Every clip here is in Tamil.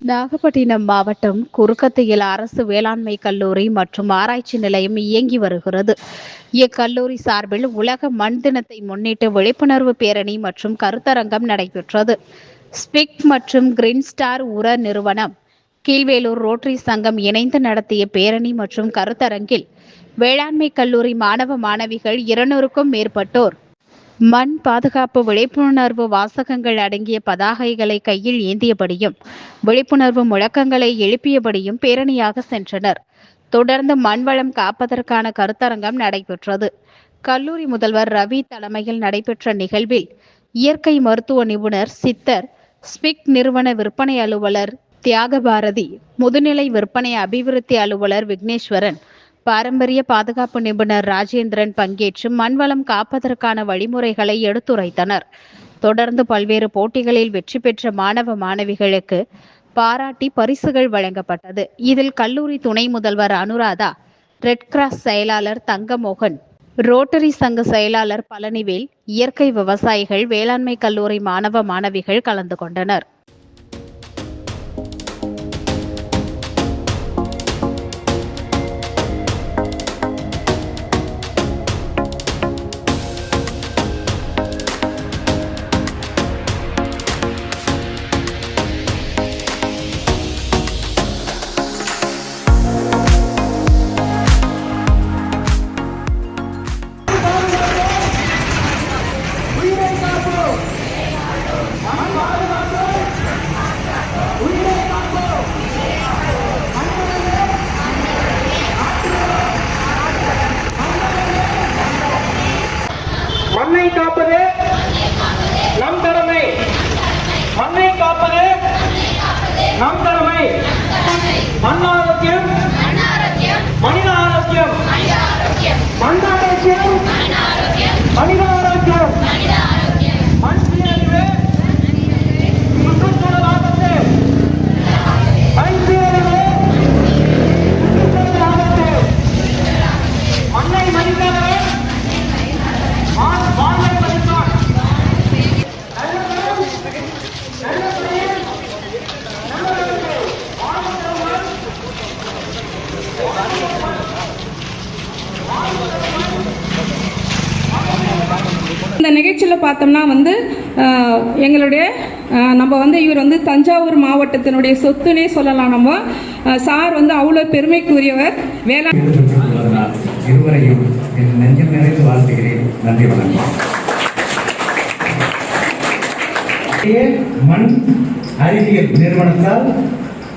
நாகப்பட்டினம் மாவட்டம் குறுக்கத்தையில் அரசு வேளாண்மை கல்லூரி மற்றும் ஆராய்ச்சி நிலையம் இயங்கி வருகிறது. இக்கல்லூரி சார்பில் உலக மண் தினத்தை முன்னிட்டு விழிப்புணர்வு பேரணி மற்றும் கருத்தரங்கம் நடைபெற்றது. ஸ்பிக் மற்றும் கிரீன் ஸ்டார் உர நிறுவனம் கீழ்வேலூர் ரோட்டரி சங்கம் இணைந்து நடத்திய பேரணி மற்றும் கருத்தரங்கில் வேளாண்மை கல்லூரி மாணவ மாணவிகள் இருநூறுக்கும் மேற்பட்டோர் மண் பாதுகாப்பு விழிப்புணர்வு வாசகங்கள் அடங்கிய பதாகைகளை கையில் ஏந்தியபடியும் விழிப்புணர்வு முழக்கங்களை எழுப்பியபடியும் பேரணியாக சென்றனர். தொடர்ந்து மண்வளம் காப்பதற்கான கருத்தரங்கம் நடைபெற்றது. கல்லூரி முதல்வர் ரவி தலைமையில் நடைபெற்ற நிகழ்வில் இயற்கை மருத்துவ நிபுணர் சித்தர் ஸ்பிக் நிறுவன விற்பனை அலுவலர் தியாகபாரதி முதுநிலை விற்பனை அபிவிருத்தி அலுவலர் விக்னேஸ்வரன் பாரம்பரிய பாதுகாப்பு நிபுணர் ராஜேந்திரன் பங்கேற்று மண்வளம் காப்பதற்கான வழிமுறைகளை எடுத்துரைத்தனர். தொடர்ந்து பல்வேறு போட்டிகளில் வெற்றி பெற்ற மாணவ மாணவிகளுக்கு பாராட்டி பரிசுகள் வழங்கப்பட்டது. இதில் கல்லூரி துணை முதல்வர் அனுராதா ரெட் கிராஸ் செயலாளர் தங்கமோகன் ரோட்டரி சங்க செயலாளர் பழனிவேல் இயற்கை விவசாயிகள் வேளாண்மை கல்லூரி மாணவ மாணவிகள் கலந்து கொண்டனர். நம் தலைமை மண் நிகழ்ச்சியில் பார்த்தோம்னா வந்து எங்களுடைய நம்ம வந்து இவர் வந்து தஞ்சாவூர் மாவட்டத்தினுடைய சொத்துனே சொல்லலாம் நம்ம. சார் வந்து அவ்வளோ பெருமைக்குரியவர். வேளாண் இருவரையும் என் நெஞ்சம் நிறைந்து வாழ்த்துகிறேன். நன்றி வணக்கம். மண் அறிவியல் நிறுவனத்தால்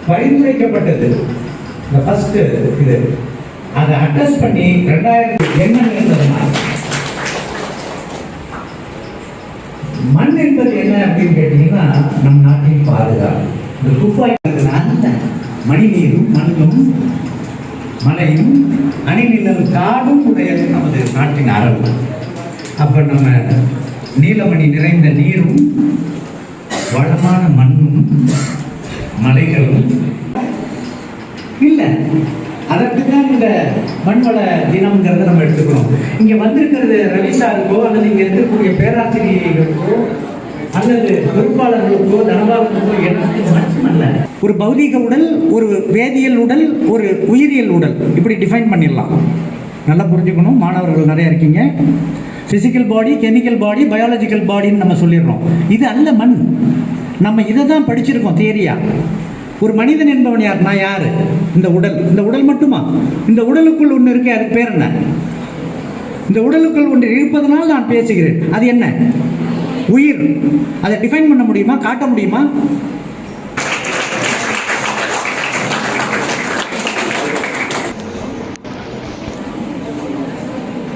பரிந்துரைக்கப்பட்டது. இந்த ஃபர்ஸ்ட் இது. அதை அட்ரஸ் பண்ணி ரெண்டாயிரத்தி என்ன இருந்ததுன்னா மண் என்பது என்ன அப்படின்னு நம் நாட்டின் பாதுகாப்பு இந்த துப்பாக்கி மணி நீரும் மண்ணும் மலையும் அணிநிலம் காடும் உடையது நமது நாட்டின் அறவு அப்ப நம்ம நீலமணி நிறைந்த நீரும் வளமான மண்ணும் மலைகளும் இல்லை அதற்கு தான் இந்த மண்வள தினம்ங்கிறத நம்ம எடுத்துக்கிறோம் இங்கே வந்திருக்கிறது ரவி சாருக்கோ அல்லது இங்க இருக்கக்கூடிய பேராசிரியர்களுக்கோ அல்லது பொறுப்பாளர்களுக்கோ தனபாலர்களுக்கோ எனக்கு மட்டுமல்ல ஒரு பௌதீக உடல் ஒரு வேதியியல் உடல் ஒரு உயிரியல் உடல். இப்படி டிஃபைன் பண்ணிடலாம். நல்லா புரிஞ்சுக்கணும். மாணவர்கள் நிறைய இருக்கீங்க. Physical body chemical body biological பாடின்னு நம்ம சொல்லிடுறோம். இது அல்ல மண். நம்ம இதை தான் படிச்சிருக்கோம் தேரியா ஒரு மனிதன் என்பவன் யார்? நான் யார்? இந்த உடல். இந்த உடல் மட்டுமா? இந்த உடலுக்குள் ஒன்று இருக்கு அதுக்கு பேர் என்ன? இந்த உடலுக்குள் ஒன்று இருப்பதனால் நான் பேசுகிறேன். அது என்ன? உயிர். அதை டிஃபைன் பண்ண முடியுமா? காட்ட முடியுமா?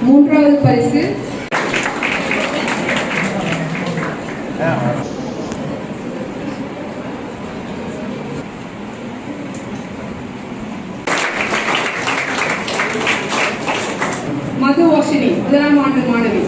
மூன்றாவது பரிசு. மது வாஷினி முதலாம் ஆண்டு மாணவி.